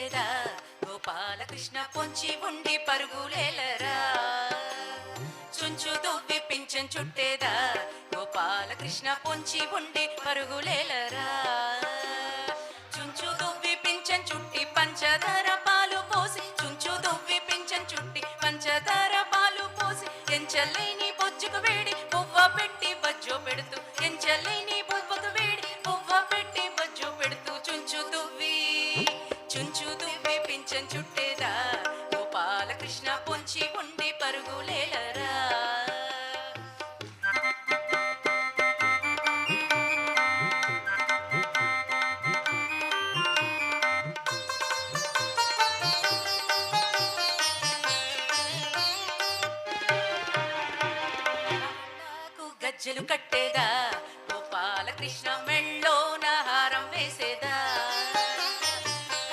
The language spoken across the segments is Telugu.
లేదా గోపాలకృష్ణ పొంచి ఉండి పరుగులేలరా చుంచు దువ్వి పింఛం చుట్టేదా? గోపాలకృష్ణ పొంచి ఉండి పరుగులేలరా చుంచు దువ్వి పింఛం చుట్టి పంచదార పాలు పోసి చుంచు దువ్వి పింఛం చుట్టి పంచదార పాలు పోసి ఎంచలే సజ్జలు కట్టేదా? గోపాలకృష్ణ మెళ్ళో నహారం వేసేదా?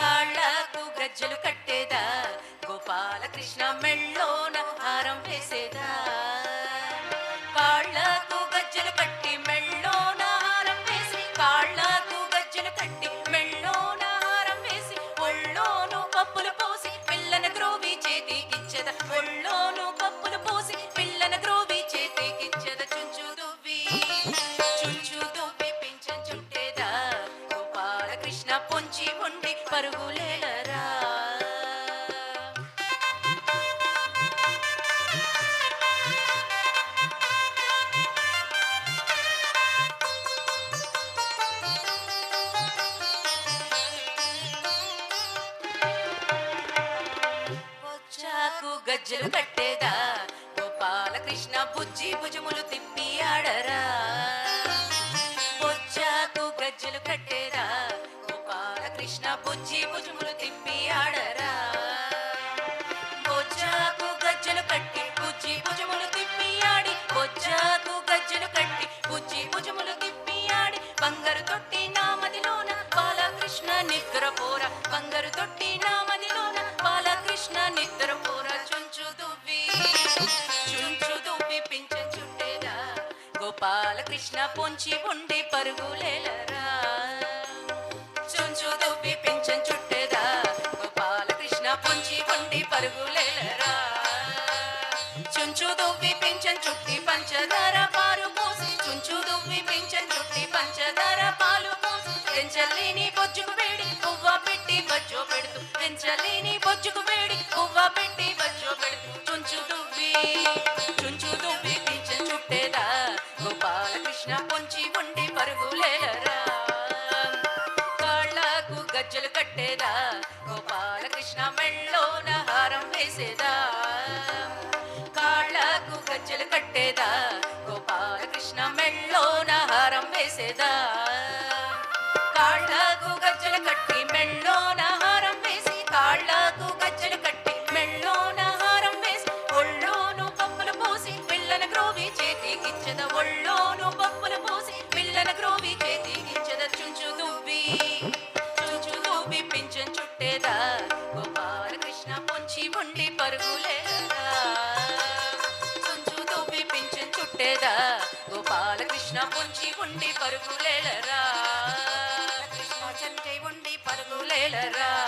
కాళ్ళకు గజ్జలు కట్టేదా? గోపాలకృష్ణ మెళ్ళో నహారం వేసేదా? కాళ్ళకు గజ్జలు కట్టి మెళ్ళో నహారం వేసి కాళ్ళకు గజ్జలు కట్టి మెళ్ళోన ఉండి పరుగులేలరా? గజ్జలు కట్టేదా? గోపాలకృష్ణ బుజ్జి భుజములు తిప్పి బంగారు తొట్టి నామదిలోన బాలకృష్ణ నిద్ర పోర చుంచు దువ్వి. చుంచు దువ్వి పింఛం చుట్టేదా గోపాలకృష్ణ పొంచి ఉండి పరుగులేలరా చుంచు దువ్వి పింఛం చుట్టేదా. గోపాలకృష్ణ పొంచి ఉండి పరుగులేలరా చుంచు దువ్వి పింఛన్ చుట్టి పంచదార పారు పోసి. చుంచు దువ్వి పింఛన్ చుట్టి పంచదార పాలు పోసి. పెంచలేని బొజ్జుకు బజ్జో పెడుతూ పెంచలేని బొజ్జుకు వేడి పువ్వ పెట్టి బజ్జో పెడుతూ చుంచు దువ్వి చుంచు దువ్వి పింఛం చుట్టేదా? గోపాలకృష్ణ పొంచి ఉండి పరుగులేరా కాళ్ళకు గజ్జలు కట్టేదా? గోపాలకృష్ణ మెళ్ళోన హారం వేసేదా? కాళ్ళకు గజ్జలు కట్టేదా? గోపాలకృష్ణ మెళ్ళోన హారం వేసేదా? చుట్టేదా? గోపాలకృష్ణ పొంచి ఉండి పరుగులేలరా? కృష్ణ చంటే ఉండి పరుగులేలరా?